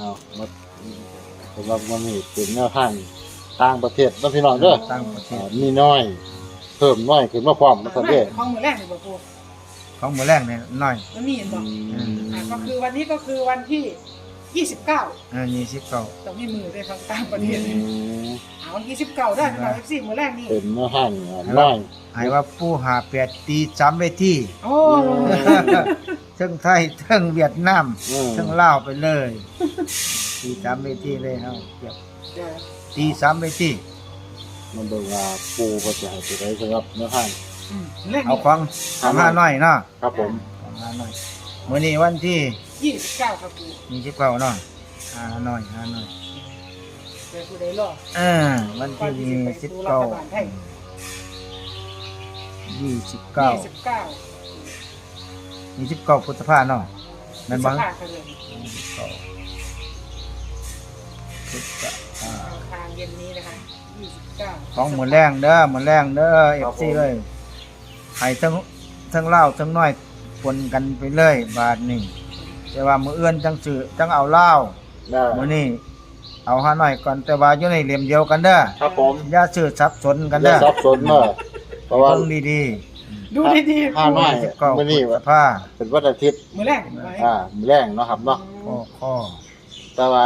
เอามาสำหรับมันนี่เป็นแนวทางต่างประเทศนะพี่น้องเด้อต่างประเทศอ่ามีน้อย เพิ่มน้อยขึ้นมาพร้อมนะคข้รัอบเด้อของมือแรกนี่บ่ปูของมือแรกเนี่ยน้อยมันมีเห็นบ่อืมอ่าก็คือวันนี้ก็คือวันที่ 29เออยี่สิบเก้าต้องมีมือด้วยครับต่างประเทศอืมอ่าวันที่29ได้ครับ FC มือแรกนี่เป็นแนวทางอ่าน้อยให้ว่าผู้หาแปดตีสามเวทีโอ้ ทั้งไทยทั้งเวียดนามอืม ทั้งลาวไปเลยตีสามเวทีเลยเฮาเก็บเดี๋ยวตีสามเวทีมันเบิ่งว่าปูก็จะให้ไปได้สำหรับแนวทาง อืมเลขเอานี้ของของห้าน้อยเนาะครับผมของห้าน้อยมื้อนี้วันที่29ครับปูยี่สิบเก้าเนาะห้าน้อยห้าน้อยเดี๋ยวผู้ใดรอเออวันก่อนที่ที่ยี่จะไปสิบดูรัเก้าฐบาลไทยยี่สิบเก้า29 ยี่สิบเก้าพุทธภาเนาะนั่นบ้างค่ะเลยพุทธภาอังเย็นนี้นะคะ29ของหมือนแรงเด้อหมือนแรงเด้อเอฟซีเลยให้ทั้งทั้งเล่าทั้งน้อยปนกันไปเลยบาทหนี่งแต่ว่ามือเอื้อนจังสื่อจังเอาเล่ามือนี่เอาห้าหน้อยก่อนแต่ว่าอยู่ในเหลี่ยมเดียวกันเด้อครับผมอย่าสื่อสับสนกันเด้อซับซ้อนเนอะเพราะว่าเบิ่ง ดีดูดีๆห้าน้อยๆสิบเก้ามื้อนี้พุทธภาเป็นวันอาทิตย์มือแรกไว้อ่ามื้อแรงเนาะครับเนาะข้อข้อแต่ว่า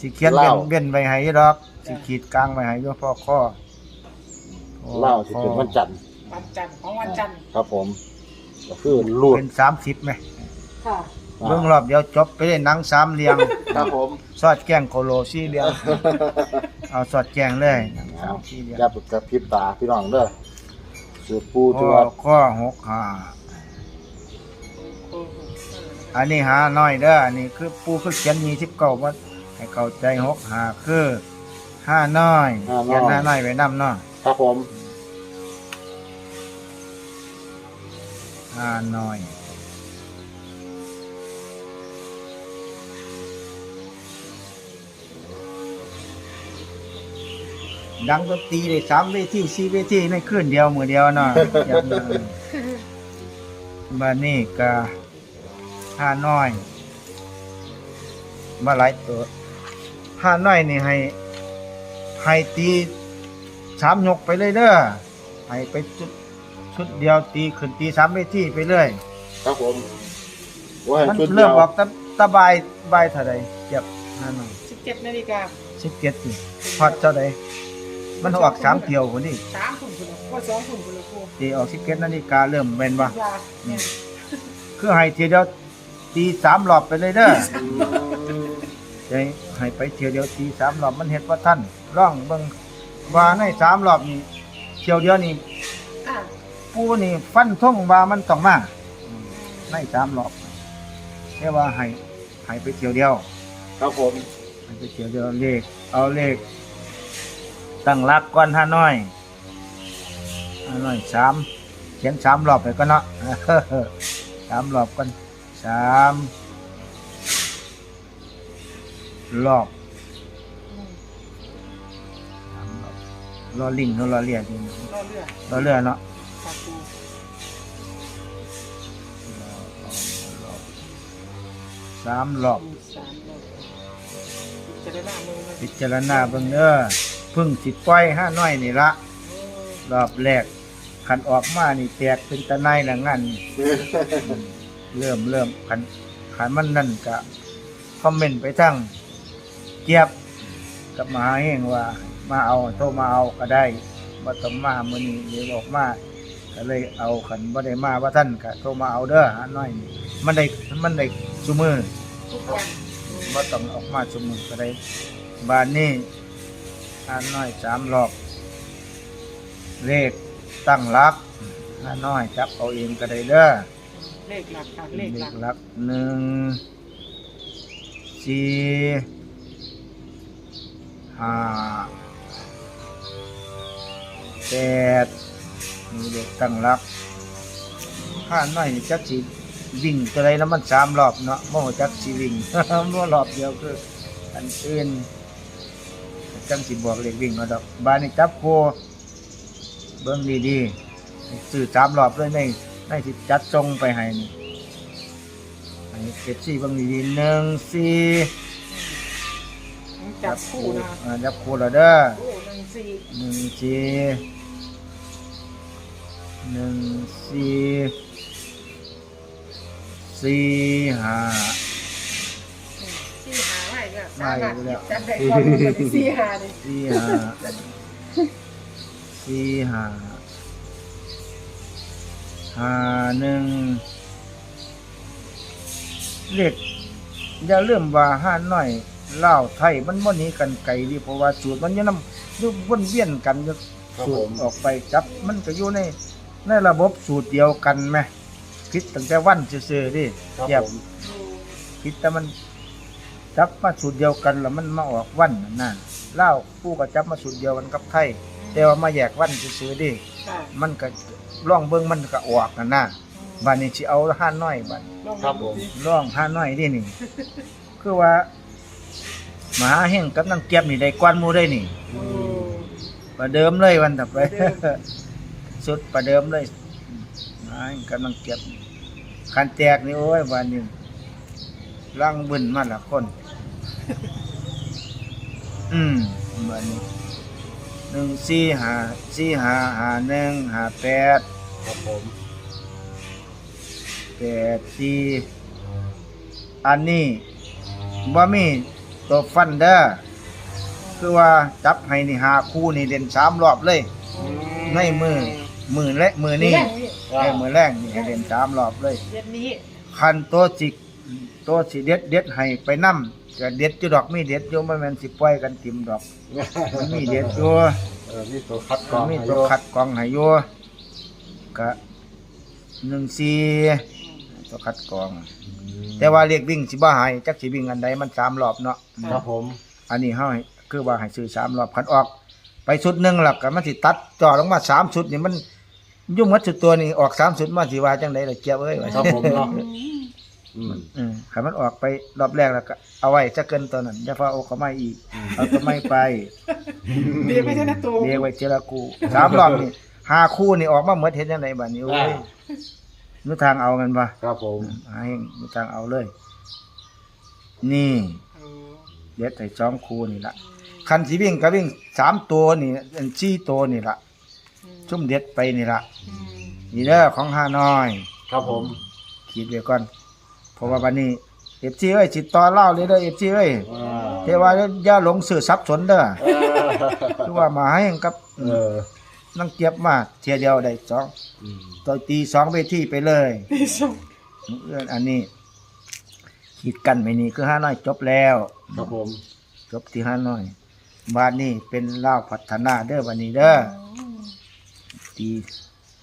สิเขียนเหเบียล้านเบียนไว้ให้อยู่ดอกสิขีดกลางไว้ให้อยู่พ่อข้อเหล่าสิเป็นวันจันทร์วันจันทร์ของวันจันทร์ครับผม ก็คือรูดเป็นสามสิบไหมค่ะเบิ่งรอบเดียวจบไปได้หนังสามเหลี่ยมครับผม ซอดแกงโคโลสี่เหลี่ยมเอาสอดแกงเลยหนังสามสี่เหลี่ยมอย่าปกระพริบตาพี่น้องเด้อ สือปูที่ข้อว่าข้อหกห้าโอ้โหอันนี้หาน้อยเด้ออันนี้คือปูคือเขียนมีสิบเก้าว่าให้เข้าใจหกห้าคือห้าน้อยเขียนห้าน้อยไว้นำเนาะครับผมห้าน้อย ดังดนตรีได้สามเวทีสี่เวทีในคืนเดียวมือเดียวเนาะอย่างนั้นบ้านนี้ก็ห้าน้อยมาหลายตัวห้าน้อยนี่ให้ให้ตีสามยกไปเลยเด้อให้ไปชุดชุดเดียวตีขึ้นตีสามเวทีไปเลยครับผมว่าให้มันชุดเดีเริ่ยมวออกตะตะบายบายเท่าใดเจ็บห้าน้อย17นาฬิกาสิบเจ็ดนี่พอดเท่าใด มันออกสามเที่ยวคนนี้สามถุงคุณว่าสองถุงคุณละครูตีออกสิบเจ็ดนาฬิกาเริ่มเป็นว่ายาเนี่ยคือให้ทีเดียวตีสามรอบไปเลยเด้ออืมจะให้ไปเที่ยวเดียวตีสามรอบมันเห็นว่าท่านร่องเบิ่งว่าในสามรอบนี่เที่ยวเดียวนี่อะปูนี่ฟันท่งว่ามันต้องมาในสามรอบแค่ว่าให้ให้ไปเที่ยวเดียวครับผม ให้ไปเที่ยวเดียวเลขเอาเลข ตั้งหลักก่อนห้าน้อยห้าน้อยสามเขียนสามรอบไปก็เนาะสามรอบกันสามรอบอืมสามรอบรอลิงเขารอเรียกอยู่รอเรือเรือเนาะสามรอบพิจารณาเบิ่งเด้อ พึ่งสิปล่อยห้าน้อยนี่ละรอบแรกขันออกมานี่แตกเป็นตะไนละงั้นเริ่มเริ่มขันขันมันนั่นกะคอมเมนต์ไปทั้งเกียบกับมหาเฮงว่า มาเอาโทรมาเอาก็ได้บ่ต้องมามื้อนี้เดี๋ยวออกมาก็เลยเอาขันบ่ได้มาว่าท่านก็โทรมาเอาเด้อหาน้อยนี่มันได้มันได้ซุมือทุกวันอืมบ่ต้องออกมาซุมือก็ได้บ้านนี้ หาน้อยสามรอบ เลขตั้งหลักหาน้อยจับเอาเองก็ได้เด้อเลขหลักค่ะเลขหลักหลักหนึ่งสี่ห้าแปดมีเลขตั้งหลักห้าน้อยนี่จักสิวิ่งตัวใดแล้วมันสามรอบเนาะบ่ฮู้จักสิวิ่งบ่รอบเดียวคืออันอื่น จังสิบอกเลขวิ่งเนาะดอกบ้านนี้จับโคเบิ่งดีๆซื้อสามรอบเลยในในที่จัดทรงไปให้นี่อันนี้เก็บสี่บางดีๆหนึ่งสี่จับคู่นะอ่าจับคู่แล้วเด้อโอ้หนึ่งสี่หนึ่งสี่หนึ่งสี่สี่ห้าสี่ หาไม่ก็ไม่สามารถอยู่แล้วจับได้ความรู้กันสี่หาเลยสี่ห้าสี่ห้าห้าหนึ่งเลขอย่าเริ่มว่าห้าน้อยเล่าวไทยมันมันนี้กันไกลดิเพราะว่าสูตรมันอยังนำยุวนเวียนกันอยู่ครับสูผตรม ออกไปจับ มันก็อยู่ในในระบบสูตรเดียวกันไหมคิดตั้งแต่วันซื่อๆดิครับเทียบผมโอ้คิดแต่มัน จับมาสูตรเดียวกันแล้วมันมาออกวันนั่นน่ะเล่าวผู้ก็จับมาสูตรเดียวกันกับไทยแต่ว่ามาแยกวันซื่อๆดิค่ะมันก็ล่องเบิ่งมันก็ออกนั่นน่ะบัดนี้สิเอาห้าน้อยบัดลองครับผมดูสิล่องห้าน้อยดินี่ คือว่ามหาเฮงกับนางเกียบนี่ได้กวนหมู่ได้นี่โอ้ประเดิมเลยวันต่อไปประเดิมสุดประเดิมเลยมหาเฮงกับนางเกียบนี่คันแตกนี่โอ้ยวันนี้ลังบึนมาละคน อืมวันนี้หนึ่งสี่ห้าสี่ห้าห้าหนึ่งห้าแปดครับผมแปดสี่อันนี้บ่มีตัวฟันเด้อคือว่าจับให้นี่หาคู่นี่เด่นสามรอบเลย ในมือมือและมือนี่แรกนี่ไอ้มือแรกนี่ให้เด่นสามรอบเลยเย็นนี้ คันตัวจิก ตัวสิเด็ดเด็ดให้ไปนํจะเด็ดจุดอกมีเด็ดอยู่บ่แม่นสิปล่อยกันติมดอกมันมีเด็ดอยู่เออมีตัวคัดกรองมีให้ตัวอยู่คัดกรองให้อยู่ก็หนึ่งสี่ตัวคัดกรอง แต่ว่าเรียกวิ่งสิบ่หายจักสิวิ่งอันใดมันสามรอบเนาะครับผม อันนี้เฮาให้คือว่าให้ซื้อสามรอบคันออก ไปชุดหนึงหลักก็มันสิตัดจ่อลงมาสามชุดนี่มันยุ่งหมัดชุดตัวนี่ออกสามชุดมาสิว่าจังไดล่ะเจียบเอ้ยว่าครับผมเนาะ อืมอืมอืมคันมันออกไปรอบแรกแล้วก็เอาไว้จะเกินตัวนั้นอย่าพาเอาเข้ามาอีก เอาตัวไม่ไปเดี๋ยวไม่ใช่นะตัวเรียกไว้เจรกูสามรอบนี่ห้าคู่นี่ออกมาหมดเฮ็ดจังไดบัดนี้โอ้ยนึกทางเอากันบ่ครับผมหาเฮงนึกทางเอาเลย นี่โอ้เด็ดให้สองคู่นี่ละคันสิวิ่งก็วิ่งสามตัวนี่อันสี่ตัวนี่ละอืมชุ่มเด็ดไปนี่ละอืมนี่เด้อของห้าน้อย ครับผมคิดไว้ก่อน เพราะว่าวันนี้เอฟซีเอ้ยสิต่อเล่าเลยเด้อเอฟซีเอ้ยอ่าเทว่าอย่าหลงสื่อสับสนเด้อเออคือว่ามาให้กับเออนังเก็บมาเทียเดียวได้สองอืมต่อยตีสองเวทีไปเลยที่สองเอื้อนอันนี้ขีดกันไม่นี่คือห้าน้อยจบแล้วครับผมจบที่ห้าน้อยบาทนี้เป็นเล่าวพัฒนาเด้อวันนี้เด้อตี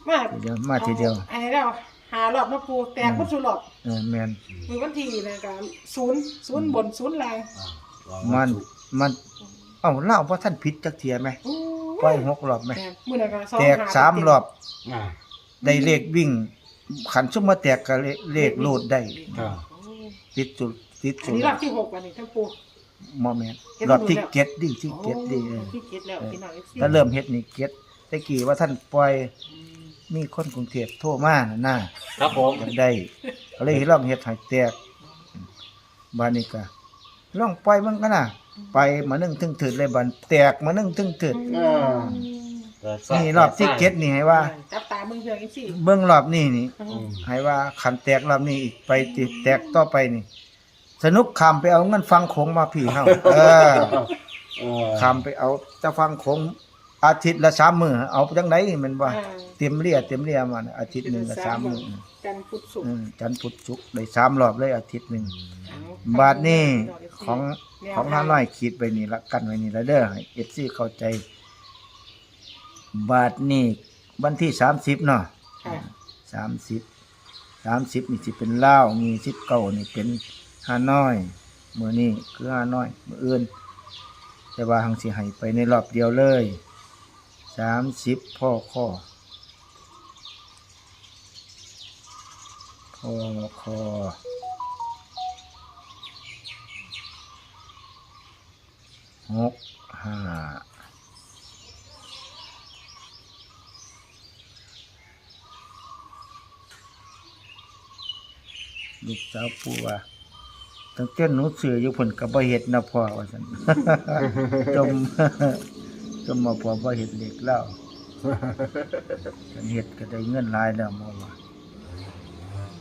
มาทีเดียวมาทีเดียวไอ้เราหารอบมาปูแตกมันสุดหลอด เออแมนมือวันที่นะการศูนย์ศูนย์บนศูนย์ล่างอ่ามันมันเอ้าเล่าว่าท่านผิดจักเทียไหมโอ้ปล่อยหกรอบไหมแตกมือนะการสองแตกหสามรอบอ่าได้เลขวิ่ง ขันซุมมาแตกก็เลเลขโลดได้ครับ โอ้ติดสุดติดอัสุนดนี้รอบที่หกวันนี้ท่านปูมอแมนรอบที่เก็ดดิที่เก็ดดิโอ้ที่เจ็ดแล้วพี่น้องเอฟซีถ้าเริ่มเฮ็ดนี่เก็ดแตะกี้ว่าท่านปล่อย มีคนกรุงเทพโทรมาน่ะครับผมอยากได้ก็เลยลองเฮ็ดให้แตกบานนี้ก็ลองปล่อยมันก็น่ะ ไปมานึ่งถึงถึดเลยบันแตกมานึ่งถึงถึดอ่าแต่สร้างนี่รอบที่เก็ดนี่ให้ว่า จับตามึงเพียงเอฟซีเบิ่งรอบนี้นี่อืมให้ว่าขันแตกรอบนี้อีกไปติดแตกต่อไปนี่ สนุกคำไปเอาเงินฟังโขงมาพี่เฮาเออ เออคำไปเอาจะฟังโขง อาทิตย์ละสามมื้อเอาจังไดแมันว่าอ่า เต็มเรียเต็มเรียมาน่ะอาทิตย์หนึงก็สามมื้อกันพุทธสุขอืมจันทร์พุธศุกร์ได้สามรอบเลยอาทิตย์หนึงเอาบาทนี่ของแนวของทาน้าน้อยขีดไปนี่ละกันไว้นี่ละเด้อให้ FC เข้าใจ บาทนี่วันที่30เนาะค่ะสามสิบสามสิบนี่สิเป็นเล่าวมีสิบเก้านี่เป็นฮานอยเมื่อนี้คือฮานอยเมื่ออื่น แต่ว่าหังสิให้ไปในรอบเดียวเลย สามสิบพ่อข้อพ่อคอหกห้าลูกสาวปูว่าตั้งแต่หนูซื้ออยู่เพิ่นก็บ่เฮ็ดนะพ่อว่าซั่นจม จมมาพอบ่เฮ็ดเหล็กแล้วกันเฮ็ดก็ได้เงินหลายแล้วมาว่า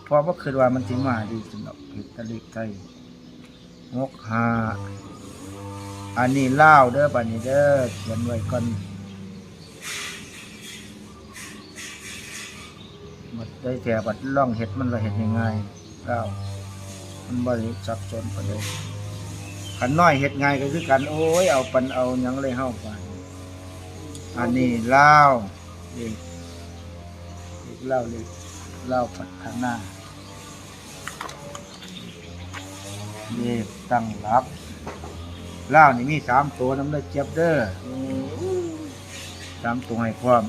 เพราะบ่คิดว่ามันสิมาดีสำหรับเฮ็ดตะเล็กไทยงกหาอันนี้เล่าเด้อบัดนี้เด้อเขียนไว้ก่อนบัดได้แต่บัดล่องเฮ็ดมันละเฮ็ดง่ายๆลามันบ่ได้ซับซ้อนปานใดคันน้อยเฮ็ดง่ายก็คือกันโอ้ยเอาปันเอายังเลยเฮาไป อันนี้เลาเด็กเด็กลาเด็กลาพัฒนาเด็กตั้งรับเลานี่มีสามตัวน้ำเลยเจ็บเด้อสามตัวให้พร้อม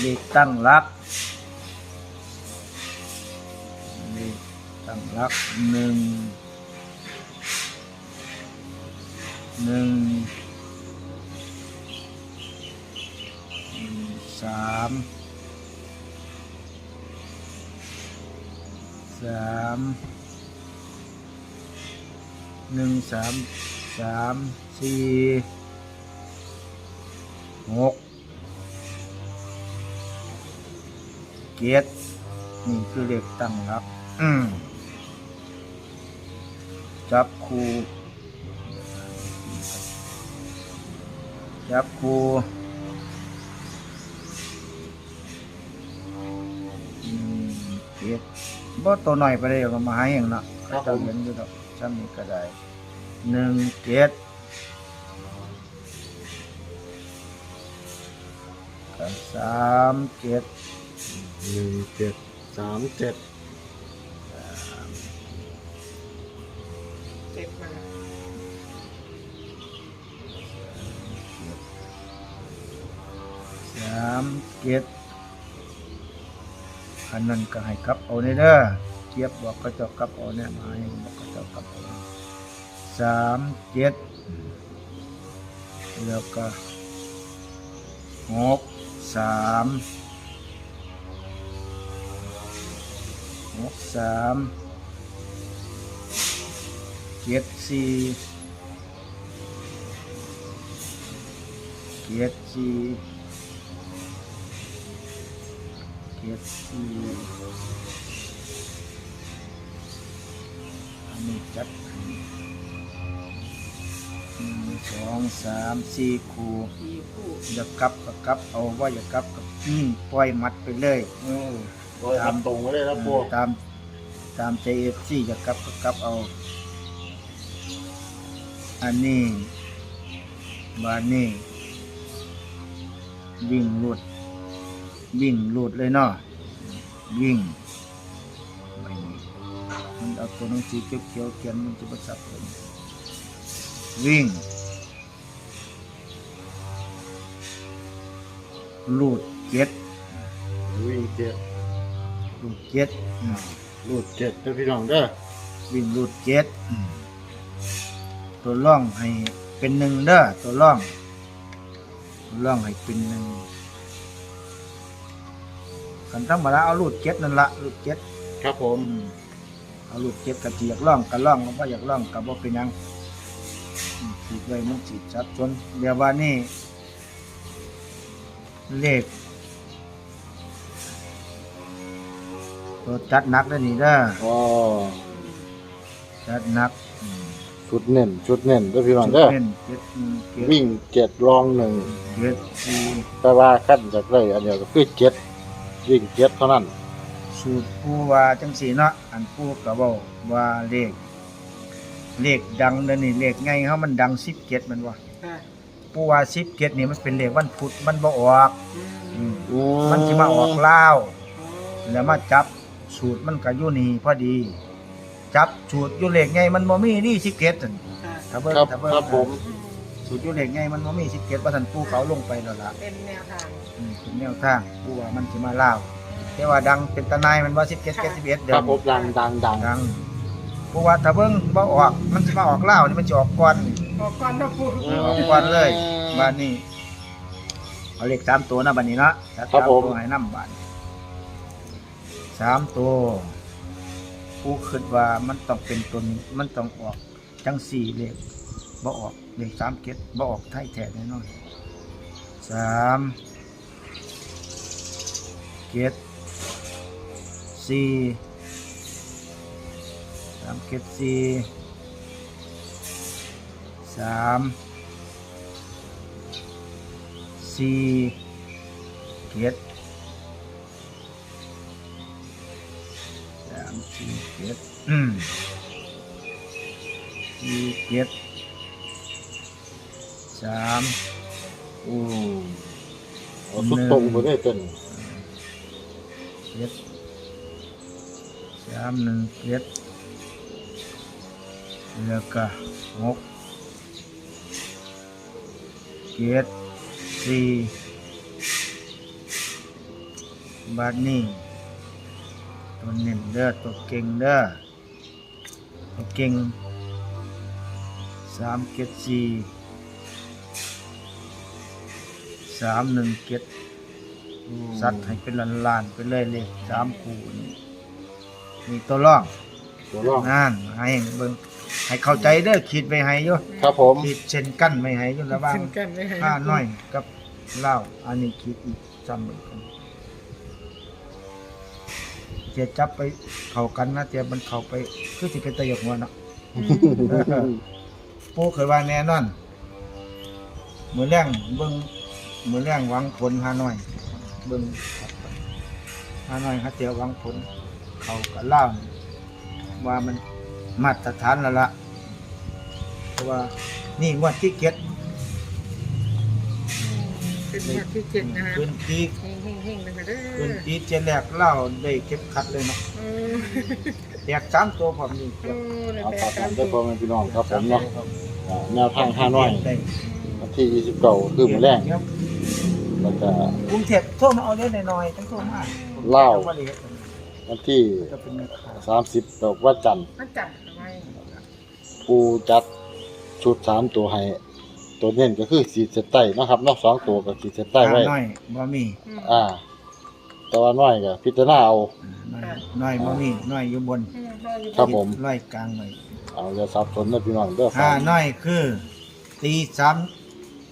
เด็กตั้งรักเด็กตั้งรักหนึ่งหนึ่ง สามสามหนึ่งสามสามสี่หกเจ็ดนี่คือเลขตั้งรับจับคูจับคู เจ็ดบ่ตัวหน่อยไปเลยก็มาให้อย่างเนาะครับผมเจ้าเห็นอยู่ดอกซ้ำนี้ก็ได้หนึ่งเจ็ดก็สามเจ็ดหนึ่งเจ็ดสามเจ็ดเจ็บมาสามเจ็ด อันนั้นก็ให้กลับเอาเนี่ยเด้อเทียบบอกก็เจะกลับเอาเนี่ยมาให้บอกก็เจะกลับเอาสามเจ็ดแล้วก็หกสามหกสามเจ็ดสี่เจ็ดสี่ เจ็ดสี่อันนี้จัดให้หนึ่งสองสามสี่คู่สี่คู่อย่ากลับก็กลับ เอาว่าอย่ากลับก็นิ่งปล่อยมัดไปเลยอืมโดยทำตรงไว้เลยนะปูตามตามใจเอฟซีจะกลับก็กลับเอา อันนี้บานนี้วิ่งหลุด วิ่งหลุดเลยเนาะวิ่งไม่มีมันเอาตัวหนังสือเขียวๆเขียนมันจะประสับเลยวิ่งหลุดเจ็ดวิ่งเจ็ดหลุดเจ็ดอืมรูดเจ็ดเด้อพี่น้องเด้อวิ่งรูดเจ็ดอืมตัวล่องให้เป็นหนึ่งเด้อตัวล่องตัวล่องให้เป็นหนึ่ง กันธรรมดาเอารูดเจ็ดนั่นละรูดเจ็ดครับผม อืมเอารูดเจ็ดกับที่อยากล่องกับล่องกับว่าอยากล่องกับว่าเป็นหยังอืมสีไว้มันสีชัดจนเดี๋ยวว่านี่เลขตัวจัดหนักแล้วนี่เด้ออ๋อจัดหนักอืมชุดเน้นชุดเน้นเด้อพี่น้องจุดเด้อเล่นเจ็ดหนึ่งเจ็ดวิ่งเจ็ดรองหนึ่งเจ็ดสี่แต่ว่าขั้นจากไรอันเดียวก็คือเจ็ด วิ่งเจ็ดเท่านั้นสูตรผู้ว่าจังสีเนาะอันผู้ก็บอกว่าเลข เลขดังเดี๋ยวนี้เลขไงเขามันดังสิบเจ็ดมันว่าค่ะผู้ว่าสิบเจ็ดนี่มันเป็นเลขวันพุธมันบ่ออกอืมอืมมันสิมาออกล่าวอ๋อแล้วมาจับสูตรมันก็อยู่นี่พอดี จับสูตรอยู่เลขไงมันบ่มีนี่สิบเจ็ดนั่นค่ะถ้าเบิ่งครับถ้าเบิ่งครับผม อืม สูตรอยู่เลขไงมันบ่มีสิบเจ็ดว่าท่านผู้เขาลงไปแล้วล่ะเป็นแนวทางอืมเป็นแนวทางผู้ว่ามันสิมาล่าวแต่ว่าดังเป็นตะนายมันว่าสิบเจ็ดเจ็ดสิบเอ็ดเดืคอรับนผมดังดังดังดังเพราะว่าถ้าเบิ่งบ่ออกมันสิมาออกล่าวนี่มันสิออกก่อนออกก่อนนะปูออกก่อนเลยบ้านนี้เอาเลขสามตัวนะบัดนี้เนาะจัดครับสามผมตัวให้นำบัดสามตัวผู้คิดว่ามันต้องเป็นตัวนี้มันต้องออกจังสี่เลข บ่ออกเลขสามเก็ดบ่ออกไทยแท้แน่นอนสามเก็ดสี่สามเก็ดสี่สามสี่เก็ดสามสี่เจ็ดอืมสี่เจ็ด สามอืมเอาสุดตรงไปได้เป็นเจ็ดสามหนึ่งเจ็ดแล้วก็หกเจ็ดสี่บาทนี้ตัวเน้นเด้อตัวเก่งเด้อตัวเก่งสามเจ็ดสี่ สามหนึ่งเจ็ดสัตว์ให้เป็นล้านๆไปเลยเลยสามคู่นี่มีตัวร่องตัวร่องงานให้เบิ่งให้เข้าใจเด้อคิดไว้ให้อยู่ครับผม คิดเช่นกันไม่ให้อยู่ระหว่าง เช่นกันไม่ให้ห้าน้อยกับเหล้าอันนี้คิดอีกซ้ำเหมือนกันเจะจับไปเข้ากันนะเจะมันเข้าไป คือสิเป็นตะยกหัวเนาะปูเคยว่าแน่นอน มือแรงเบิ่ง มือแรงหวังผลหาน้อยเบิ่งหาน้อยหาเตียวหวังผล เขาก็เล่าว่ามันมาตรฐานแล้วละเพราะว่านี่งวดที่เก็ดเป็นหลักที่เจ็ดนะคะพื้นที่เฮงเฮงเฮงๆนะคะเด้พื้นอที่เจ็ดแรกเล่าได้เก็บคัดเลยเนาะเออแตกสามตัวผมนี่เออในเอาแปตาดมสานั้มนได้ตัพ่อวแม่พี่น้องครับผมเนาะครับอ่าแนวทางห้าน้อย ได้วันที่ยี่สิบเก้าคือมื้อแรก แล้วก็กรุงเทพโทรมาเอาได้หน่อยๆต้องโทรมาเล่าอเลยวันที่จะเป็นราคาสามสิบดอกวันจันทร์มันจับทำไมปูจัดชุดสามตัวให้ ตัวเน้นก็คือสีเซตใต้เนาะครับเนอกสองตัวกับสีเซตใต้ไว้ น้อยบ่มีอืมอ่า แต่ว่าน้อยก็พิจารณาเอา น้อยน้อยบ่มีน้อยอยู่บนอืมรออยู่ครับผมร้อยกลางไว้เอาจะสับสนนะพี่น้องเด้อคห้ารับน้อยคือ ตีสาม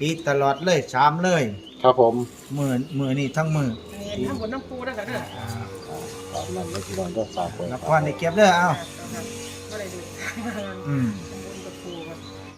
ตีตลอดเลยสามเลย ครับผมมือมือนี่ทั้งมือนี่ทั้งบนน้ำปูนะคะเด้ออ่าอ่าตามนั้นนะพี่น้องเด้อฝากไว้ละคครับรในเก็บเด้อเอา ก็เลยดู อืม